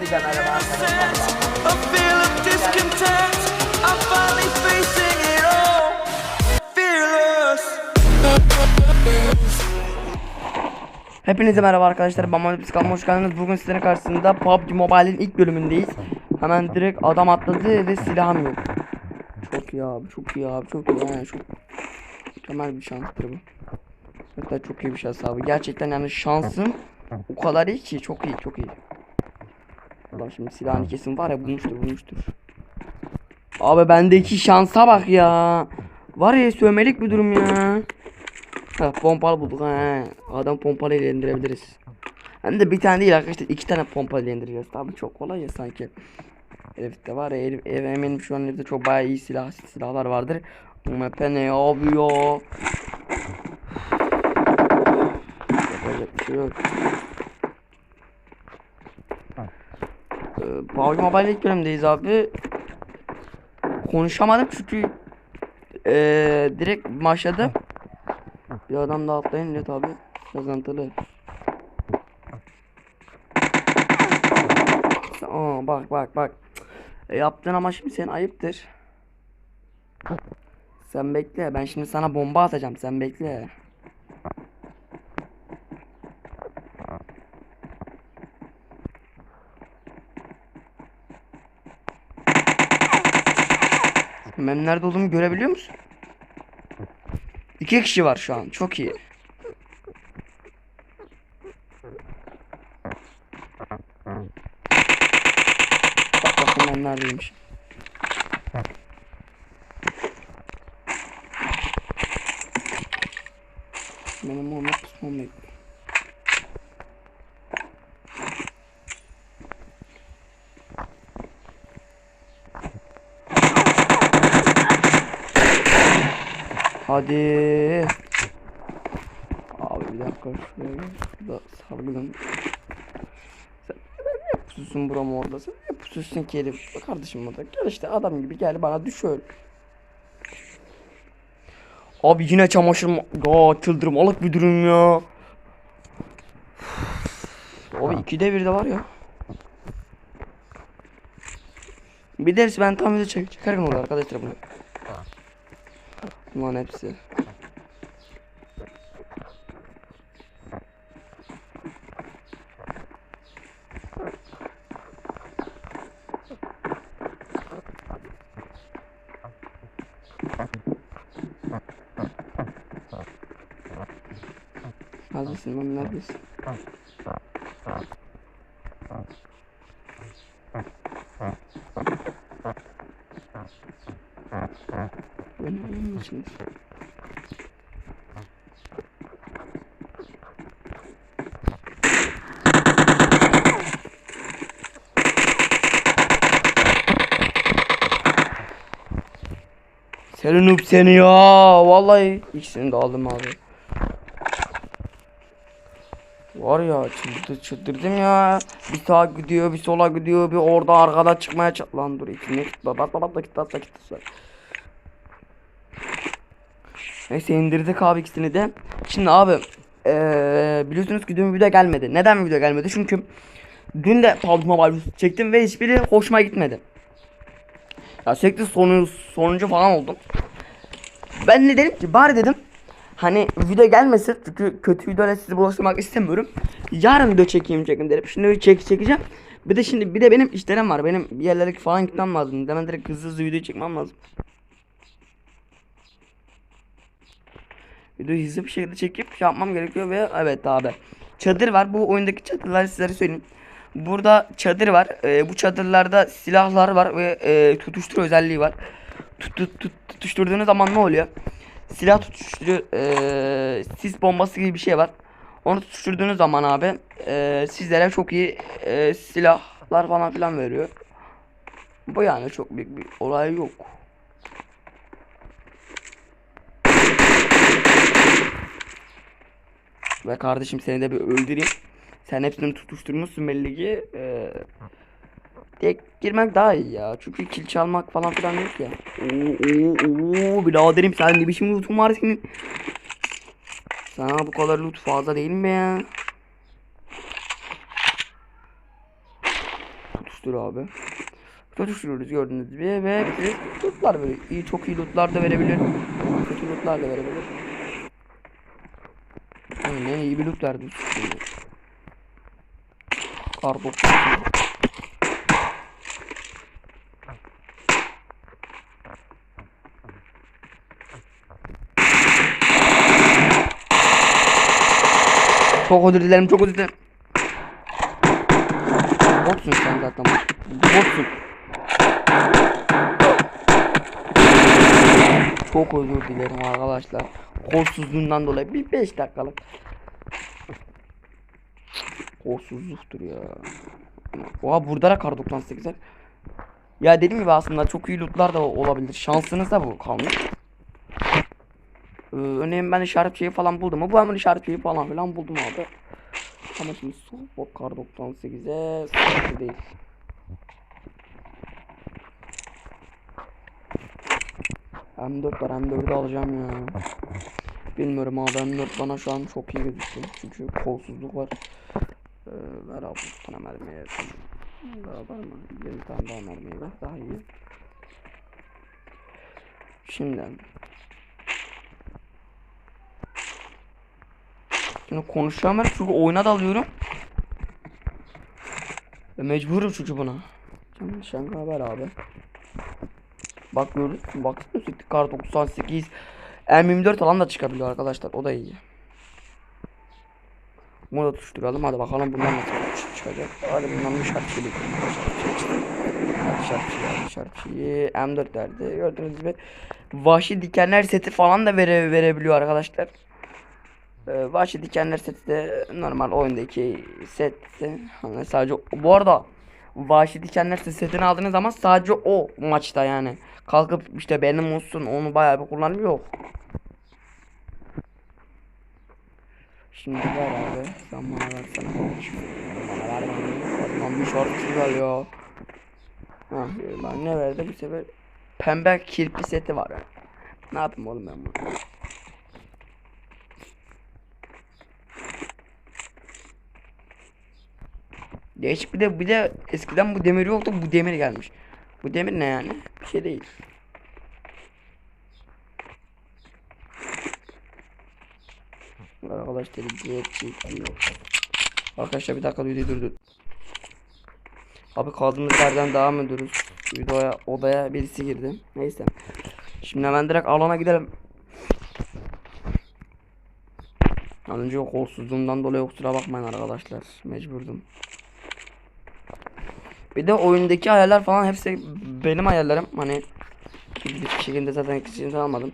Hepinize merhaba arkadaşlar. A feel of discontent. I'm finally facing it all. Fearless. Hepinize merhaba arkadaşlar. Ben Mahmut Psikan'la hoş geldiniz. Bugün sizlerin karşısında PUBG Mobile'in ilk bölümündeyiz. Hemen direkt adam atladı ve silahım yok. Çok iyi abi, çok iyi abi, çok iyi yani çok mükemmel bir şanstır bu. Hatta çok iyi bir şans abi. Gerçekten yani şansım o kadar iyi ki çok iyi, çok iyi. Allah şimdi silahın kesin var ya bulmuştur, bulmuştur. Abi bendeki şansa bak ya. Var ya sövmelik bir durum ya. Ha pompalı bulduk ha. Adam pompalı ile. Hem de bir tane değil arkadaşlar iki tane pompalı ile. Tabii çok kolay ya sanki. Herifte var ya herif, ev eminim şu an herifte çok bayağı iyi silah silahlar vardır. Bu map ne yapıyor? Yapacak bir şey yok. Ee, PUBG Mobile ilk bölümdeyiz abi. Konuşamadım çünkü ee, direkt başladı. Bir adam da atlayınca tabi kazantılı. Aa bak bak bak. E, yaptın ama şimdi sen ayıptır. Sen bekle ben şimdi sana bomba atacağım sen bekle. Benim nerede olduğumu görebiliyor musun? İki kişi var şu an. Çok iyi. Bak bakın ben neredeymiş. Hadi. Abi bir dakika şuraya gel. Sargıdan. Sen niye pususun buram orada? Sen niye pususun ki herif? Bak Kardeşim orada. Gel işte adam gibi gel bana düş öl. Abi yine çamaşır ma- Ya çıldırmalık bir durum ya. Abi ikide bir de var ya. Bir dersi ben tam video çek çekerim orada arkadaşlar bunu. Bunların hepsi. Neredesin lan neredesin? Benim için. Seni noob seni ya. Vallahi ikisini de aldım abi. Var ya çıldır, çıldırdım ya. Bir sağa gidiyor bir sola gidiyor bir orada arkada çıkmaya çalış. Lan dur içine git bak bak bak bak git bak. Neyse indirdik abi ikisini de. Şimdi abi eee biliyorsunuz ki dün video gelmedi. Neden video gelmedi? Çünkü dün de PUBG Mobile çektim ve hiçbiri hoşuma gitmedi. Ya sürekli sonu, sonuncu falan oldum. Ben ne dedim ki bari dedim hani video gelmesin çünkü kötü videoyla sizi bulaştırmak istemiyorum. Yarın video çekeyim çekim dedim. Şimdi video çek çekeceğim. Bir de şimdi bir de benim işlerim var. Benim bir yerlere falan gitmem lazım. Hemen direkt hızlı hızlı video çekmem lazım. Videoyu hızlı bir şekilde çekip şey yapmam gerekiyor ve evet abi. Çadır var. Bu oyundaki çadırları sizlere söyleyeyim. Burada çadır var. Ee, bu çadırlarda silahlar var ve e, tutuştur özelliği var. Tut, tut, tut, tutuşturduğunuz zaman ne oluyor? Silah tutuşturuyor. E, sis bombası gibi bir şey var. Onu tutuşturduğunuz zaman abi e, sizlere çok iyi e, silahlar falan filan veriyor. Bu yani çok büyük bir olay yok. Ve kardeşim seni de bir öldüreyim. Sen hepsini tutuşturmuşsun belli ki. Ee, tek girmek daha iyi ya. Çünkü kill çalmak falan filan yok ya. Oo, oo, oo, biraderim sen ne biçim lootun var senin. Sana bu kadar loot fazla değil mi ya? tutuştur abi. Tutuşturuyoruz gördüğünüz gibi ve lootlar böyle iyi çok iyi lootlar da verebilir. Kötü lootlar da verebilir. Aynen iyi bir loot verdi. Kar. Çok özür dilerim, çok özür dilerim. Botsun sen zaten. Botsun. Çok özür dilerim arkadaşlar. Kolsuzluğundan dolayı bir 5 dakikalık. Kolsuzluktur ya. Oha burada da kar 98 var. Ya dediğim gibi aslında çok iyi lootlar da olabilir. Şansınız da bu kalmış. Ee, örneğin ben işaret şeyi falan buldum? Bu hemen işaret şeyi falan filan buldum abi. Ama şimdi soğuk kar 98'e sıkıntı değil. M4 var M4'ü alacağım ya. Bilmiyorum abi M4 bana şu an çok iyi gözüküyor. Çünkü kolsuzluk var. Ee, ver abi bir tane mermi yersin. Daha var mı? 20 tane daha mermi ver daha iyi. Şimdi Şimdi konuşamam çünkü oyuna dalıyorum. Mecburum çünkü buna. Şimdi şanga haber abi. Bak gördün mü? Baksana sürekli kar 98 M24 falan da çıkabiliyor arkadaşlar. O da iyi. Bunu da tutuşturalım. Hadi bakalım bundan nasıl çıkacak. Hadi bundan bir şartçı hadi şartçı. M4 derdi. Gördüğünüz gibi vahşi dikenler seti falan da vere, verebiliyor arkadaşlar. Ee, Vahşi Dikenler seti de normal oyundaki set hani sadece bu arada Vahşi Dikenler setini aldığınız zaman sadece o maçta yani kalkıp işte benim olsun onu bayağı bir kullanım yok. Şimdi ver abi sen bana versene. Bana ver bana. Lan bir şarkı güzel ya. Hah ben ne verdi bu sefer pembe kirpi seti var. Ne yapayım oğlum ben bunu? Değişik bir de bir de eskiden bu demir yoktu bu demir gelmiş. Bu demir ne yani? Bir şey değil. Arkadaşlar Arkadaşlar bir dakika videoyu durdur. Abi kaldığımız yerden devam ediyoruz. Videoya odaya birisi girdi. Neyse. Şimdi hemen direkt alana gidelim. Az önce kolsuzluğumdan dolayı kusura bakmayın arkadaşlar. Mecburdum. Bir de oyundaki hayaller falan hepsi benim hayallerim. Hani bir şekilde zaten ikisini almadım.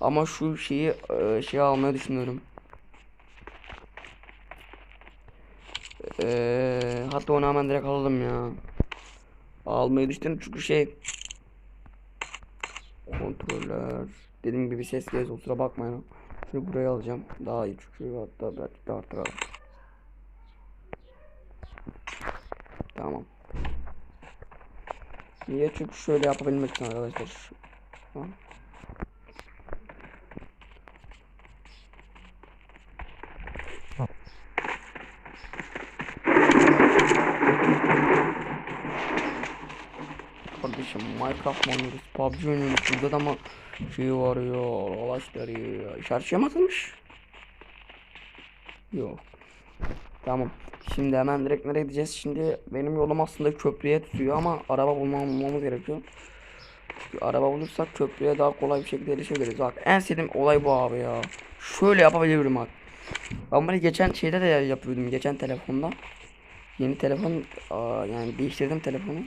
Ama şu şeyi e, şey almayı düşünüyorum. Eee hatta onu hemen direkt alalım ya. Almayı düşünüyorum çünkü şey kontroller dediğim gibi ses geliyor kusura bakmayın. Şunu buraya alacağım. Daha iyi çünkü hatta belki de artıralım. Tamam. Niye? Çünkü şöyle yapabilmek için arkadaşlar. Kardeşim Minecraft mı oynuyoruz? PUBG oynuyoruz. Burada da ama şey var ya. Arkadaşlar ya. İşaret şey mi atılmış? Yok. Tamam. Şimdi hemen direkt nereye gideceğiz? Şimdi benim yolum aslında köprüye tutuyor ama araba bulmam, bulmamız gerekiyor. Çünkü araba bulursak köprüye daha kolay bir şekilde erişebiliriz. Bak en sevdiğim olay bu abi ya. Şöyle yapabilirim bak. Ben bunu geçen şeyde de yapıyordum. Geçen telefonda. Yeni telefon aa, yani değiştirdim telefonu.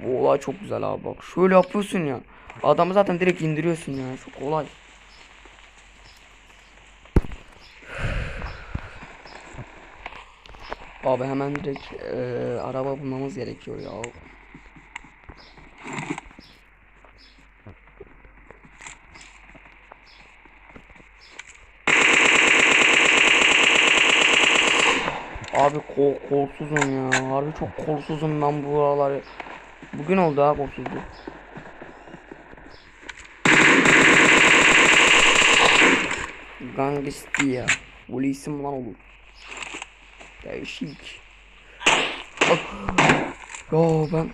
Bu olay çok güzel abi bak. Şöyle yapıyorsun ya. Adamı zaten direkt indiriyorsun ya. Çok kolay. Abi hemen direkt eee, araba bulmamız gerekiyor ya. Abi kol, kolsuzum ya. Harbi çok kolsuzum ben bu aralar. Bugün oldu ha kolsuzluk. Gangsti ya. Böyle isim lan olur. Değişik. Ah. Ya ben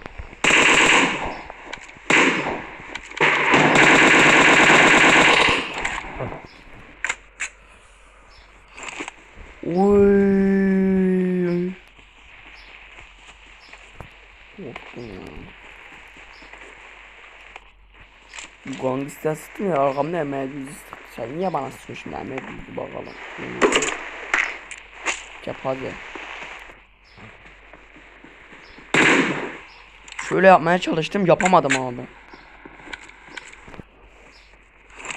Oy. Sıktım ya arkamda yüzü sıktı. Sen niye bana sıkıyorsun ya hemen yüzü bakalım. Kepaze. Şöyle yapmaya çalıştım yapamadım abi.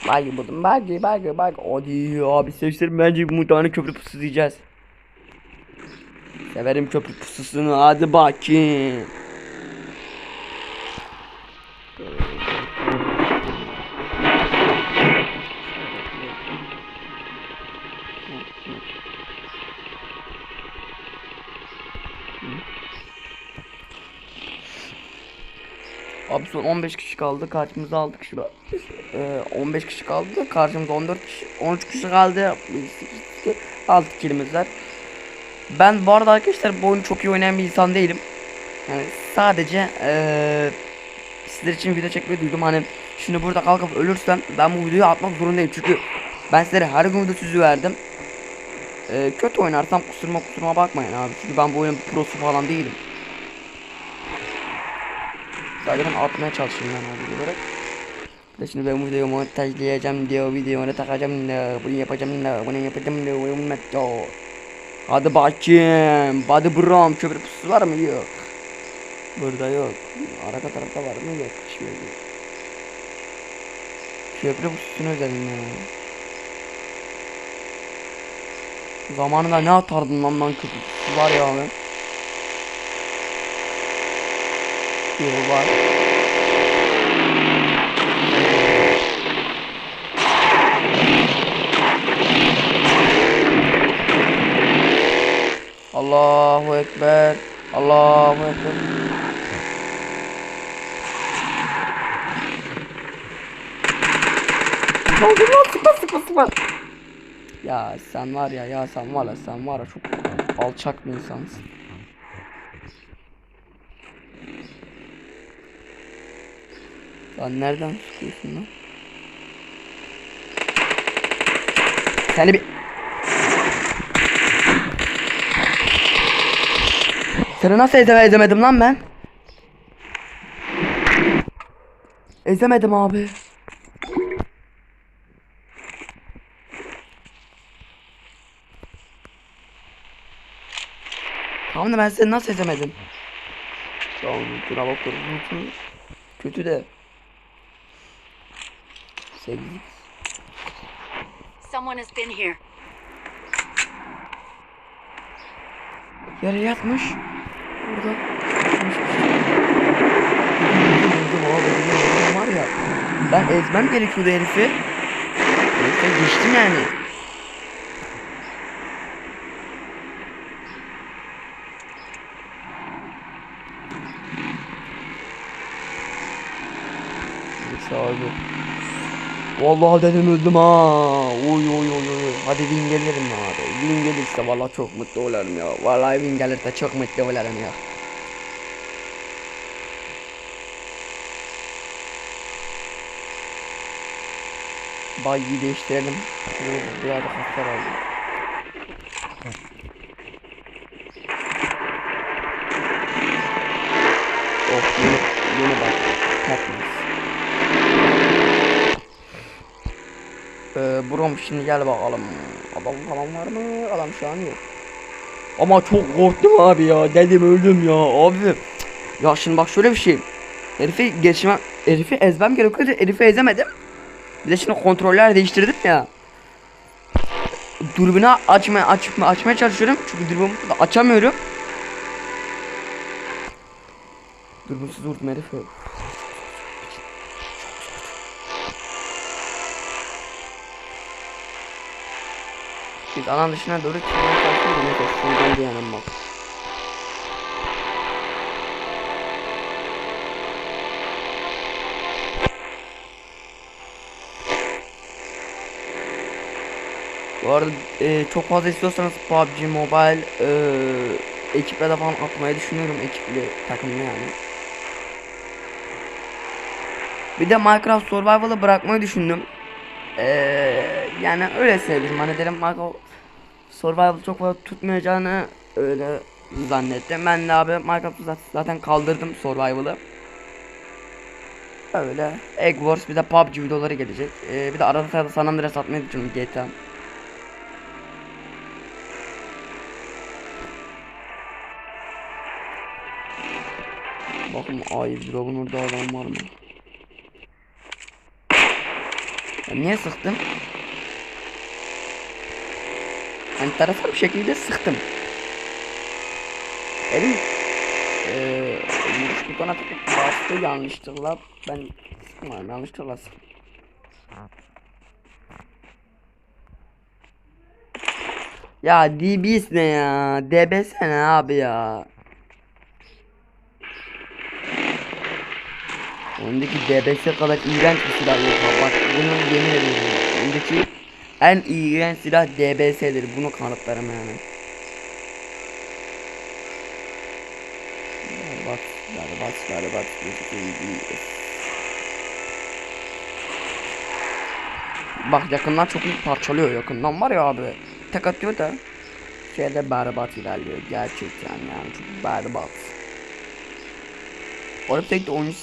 Belki buldum belki belki belki. Hadi abi seçtim bence bir tane köprü pusu diyeceğiz. Severim köprü pususunu hadi bakayım. Abi son 15 kişi kaldı. Karşımıza aldık şurada. Ee, 15 kişi kaldı. Karşımızda 14 kişi, 13 kişi kaldı. 6 kilimiz. Ben bu arada arkadaşlar bu oyunu çok iyi oynayan bir insan değilim. Yani sadece ee, sizler için video çekmeyi duydum. Hani şimdi burada kalkıp ölürsem ben bu videoyu atmak zorundayım. Çünkü ben sizlere her gün video sözü verdim. Ee, kötü oynarsam kusuruma kusuruma bakmayın abi. Çünkü ben bu oyunun prosu falan değilim. Sadece ben atmaya çalışıyorum ben abi olarak. Bir de şimdi ben bu videoyu montajlayacağım diyor, videoyu takacağım diyor, bunu yapacağım diyor, bunu yapacağım diyor, bunu diyor. Hadi bakayım, hadi brom, köprü pusu var mı? Yok. Burada yok. Arka tarafta var mı? Yok. Yok. Köprü pususunu özledim ya. Zamanında ne atardım lan lan köprü pusu var ya abi. Yok var. Allahu Ekber. Allahu Ekber. Saldır lan sıkma sıkma sıkma. Ya sen var ya ya sen var ya sen var ya çok alçak bir insansın. Lan nereden sıkıyorsun lan? Seni bir... Seni nasıl ezeme ezemedim lan ben? Ezemedim abi. Tamam da ben seni nasıl ezemedim? Tamam buna bakıyorum. Kötü de. Sekiz. Someone has been here. Yere yatmış. Burada. var ya. Ben ezmem gerekiyordu herifi. Herife geçtim yani. Neyse abi. Vallahi dedim öldüm ha. Oy oy oy oy. Hadi win gelirim abi. Win gelirse vallahi çok mutlu olurum ya. Vallahi win gelirse çok mutlu olurum ya. Bayi değiştirelim. Biraz hasar aldım. Of yeni, yeni bak. Tertemiz. Brom şimdi gel bakalım. Adam falan var mı? Adam şu an yok. Ama çok korktum abi ya. Dedim öldüm ya abi. Ya şimdi bak şöyle bir şey. Herifi geçmem, herifi ezmem gerekiyordu. Herifi ezemedim. Bir de şimdi kontroller değiştirdim ya. Dürbünü açmaya açma, açmaya çalışıyorum. Çünkü dürbünü açamıyorum. Dürbünsüz vurdum herifi. Biz alan dışına doğru çıkmaya çalışıyoruz. Ne koşuyor? bir yanım bak. Bu arada e, çok fazla istiyorsanız PUBG Mobile e, ekiple de falan atmayı düşünüyorum ekipli takımlı yani. Bir de Minecraft Survival'ı bırakmayı düşündüm. E, yani öyle sevdim. Hani dedim Minecraft Survival çok fazla tutmayacağını öyle zannettim. Ben de abi Minecraft'ı zat- zaten kaldırdım Survival'ı. Öyle. Egg Wars bir de PUBG videoları gelecek. E, bir de arada sırada San Andreas atmayı düşünüyorum GTA. Bakın ay drop'un orada adam var mı? Ben niye sıktım? Enteresan bir şekilde sıktım. Elim vuruş butona takıp bastı yanlışlıkla ben sıkmadım yanlışlıkla sıktım. Ya DBS ne ya? DBS ne abi ya? Ondaki DBS kadar iğrenç bir silah yok. Bak bunu yemin ediyorum. Ondaki en iğrenç silah DBS'dir. Bunu kanıtlarım yani. Berbat, berbat, berbat. Bak yakından çok iyi parçalıyor yakından var ya abi. Tek atıyor da şeyde berbat ilerliyor gerçekten yani çok berbat. Orada tek de oyuncu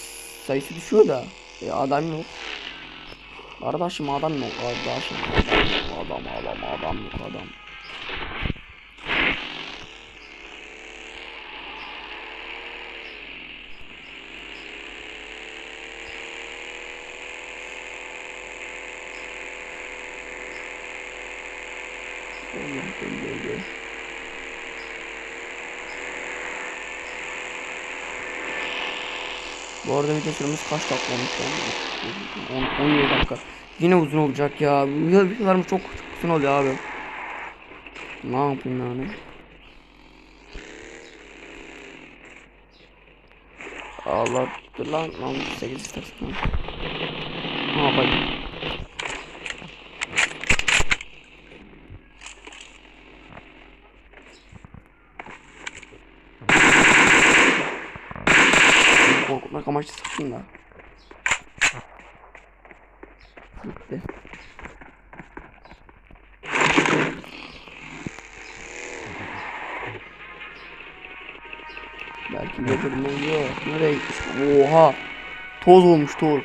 sayısı düşüyor da e, adam yok. Kardeşim adam yok kardeşim adam adam adam yok adam. Oğlum, böyle. Bu arada video süremiz kaç dakika olmuş lan? 10 17 dakika. Yine uzun olacak ya. Video videolarım çok, çok uzun oluyor abi. Ne yapayım yani? Allah dur lan lan 8 istersen. Ne yapayım? Korkutmak amaçlı sıktım da. Gelirim oluyor. Nereye gitmiş? Oha. Toz olmuş toz.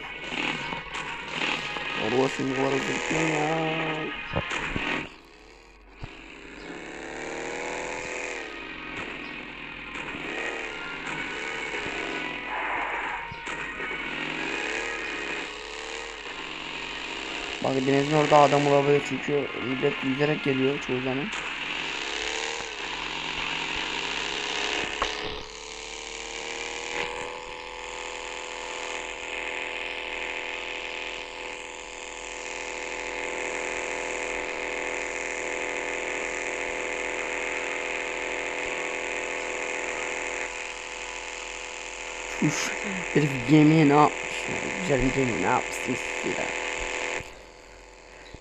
Şimdi var gitme ya. Bak denizin orada adam olabilir çünkü millet yüzerek geliyor çoğu zaman. Üf, herif gemiye ne yapmış ya? Güzel gemi ne yapsın ya?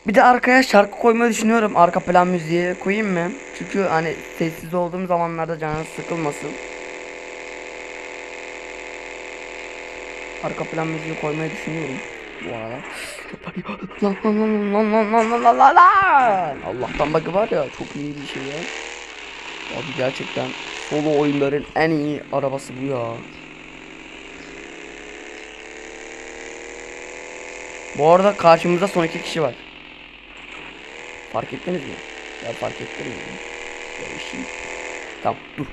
Bir de arkaya şarkı koymayı düşünüyorum. Arka plan müziği koyayım mı? Çünkü hani sessiz olduğum zamanlarda canınız sıkılmasın. Arka plan müziği koymayı düşünüyorum bu arada. Lan lan lan lan lan lan lan lan lan Allah'tan bug'ı var ya çok iyi bir şey ya. Abi gerçekten solo oyunların en iyi arabası bu ya. Bu arada karşımızda son iki kişi var. Fark ettiniz mi? Ya fark ettiniz mi? Ya işi. Tamam dur.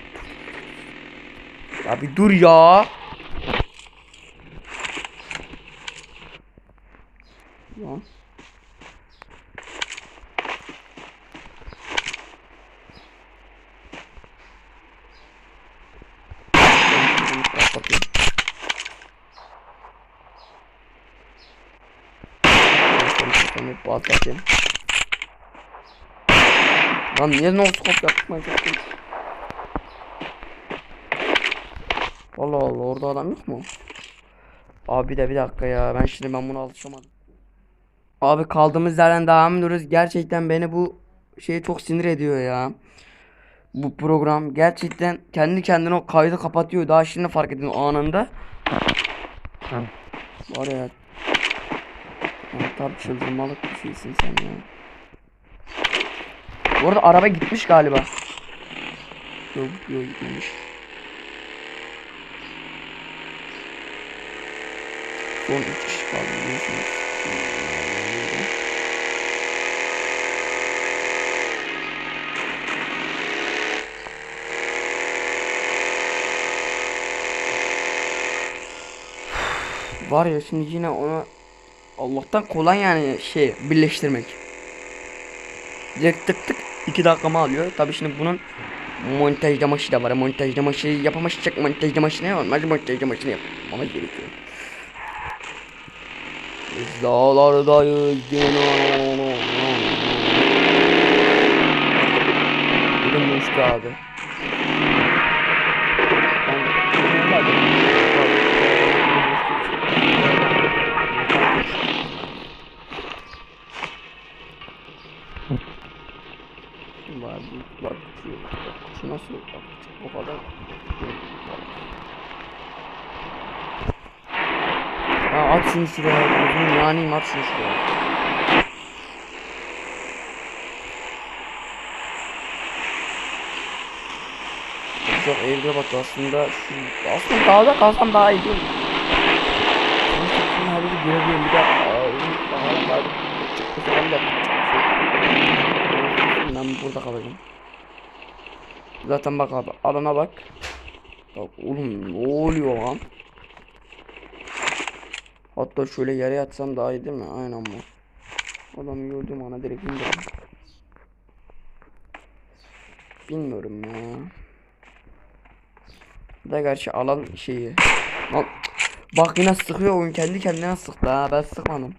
Ya bir dur ya. Lan. Bak bakayım. Seni patlatayım. Lan niye no scope yapmaya çalıştın? Allah Allah orada adam yok mu? Abi de bir dakika ya ben şimdi ben buna alışamadım. Abi kaldığımız yerden devam ediyoruz. Gerçekten beni bu şey çok sinir ediyor ya. Bu program gerçekten kendi kendine o kaydı kapatıyor. Daha şimdi fark edin o anında. Var ya. Tabi çıldırmalık bir şeysin sen ya. Bu arada araba gitmiş galiba. Yok yok gitmemiş. Son 3 kişi kaldı biliyorsunuz. Var ya şimdi yine ona Allah'tan kolay yani şey birleştirmek. Direkt tık tık 2 dakikamı alıyor. Tabii şimdi bunun montajlama da var. Montajlama şey yapamayacak montajlama ne olmaz montajlama yapmamız gerekiyor. Biz dağlardayız yine. Bugün uçtu abi. Şunu şuraya gözünü yanayım at şunu şuraya Çok evde bak aslında şu aslında dağda kalsam daha iyi değil mi? Her yeri görebiliyorum bir de aa, daha var çıktı falan da ben burada kalacağım. Zaten bak abi alana bak. Bak oğlum ne oluyor lan? Hatta şöyle yere yatsam daha iyi değil mi? Aynen bu. Adamı gördüğüm ana direkt indiririm. Bilmiyorum ya. Da gerçi alan şeyi. Bak yine sıkıyor oyun kendi kendine sıktı ha ben sıkmadım.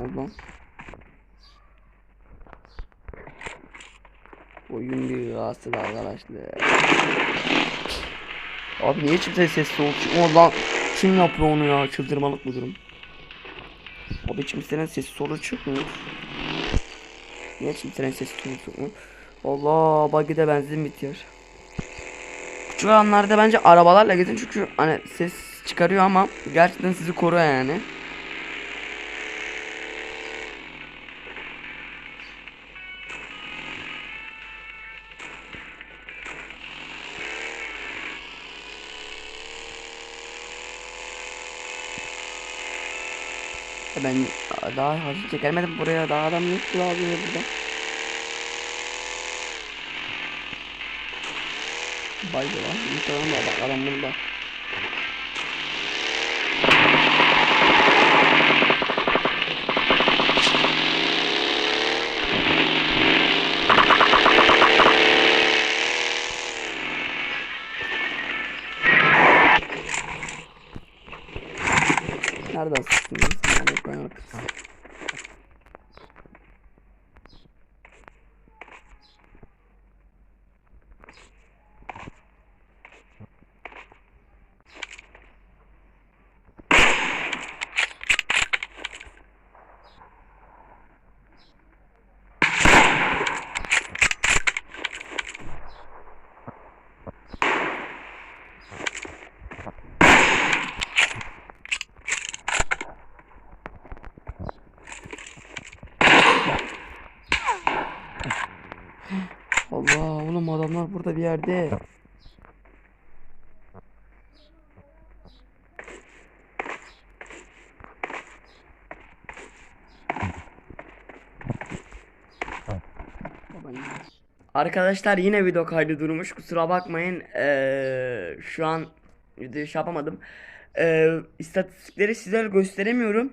Oldu. Oyun bir rahatsız arkadaşlar. Abi niye kimse ses soğuk çıkmıyor lan? Kim yapıyor onu ya? Çıldırmalık bu durum. Abi kimsenin sesi solu çıkmıyor. Niye kimsenin sesi solu çıkmıyor? Allah bagide benzin bitiyor. Küçük alanlarda bence arabalarla gidin çünkü hani ses çıkarıyor ama gerçekten sizi koruyor yani. Ben daha hazır çekemedim buraya daha adam yok abi burada. Bay bay. Bir tane adam burada. Nereden sıktın lan sen? Yani ben artık. Allah oğlum adamlar burada bir yerde. Arkadaşlar yine video kaydı durmuş. Kusura bakmayın. Ee, şu an şey yapamadım. Ee, istatistikleri size gösteremiyorum.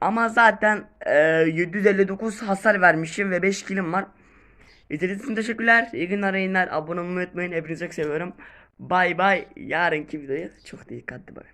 Ama zaten e, 759 hasar vermişim ve 5 kilim var İzlediğiniz için teşekkürler. İyi günler, iyi günler. Abone olmayı unutmayın. Hepinizi çok seviyorum. Bay bay. Yarınki videoya çok dikkatli bakın.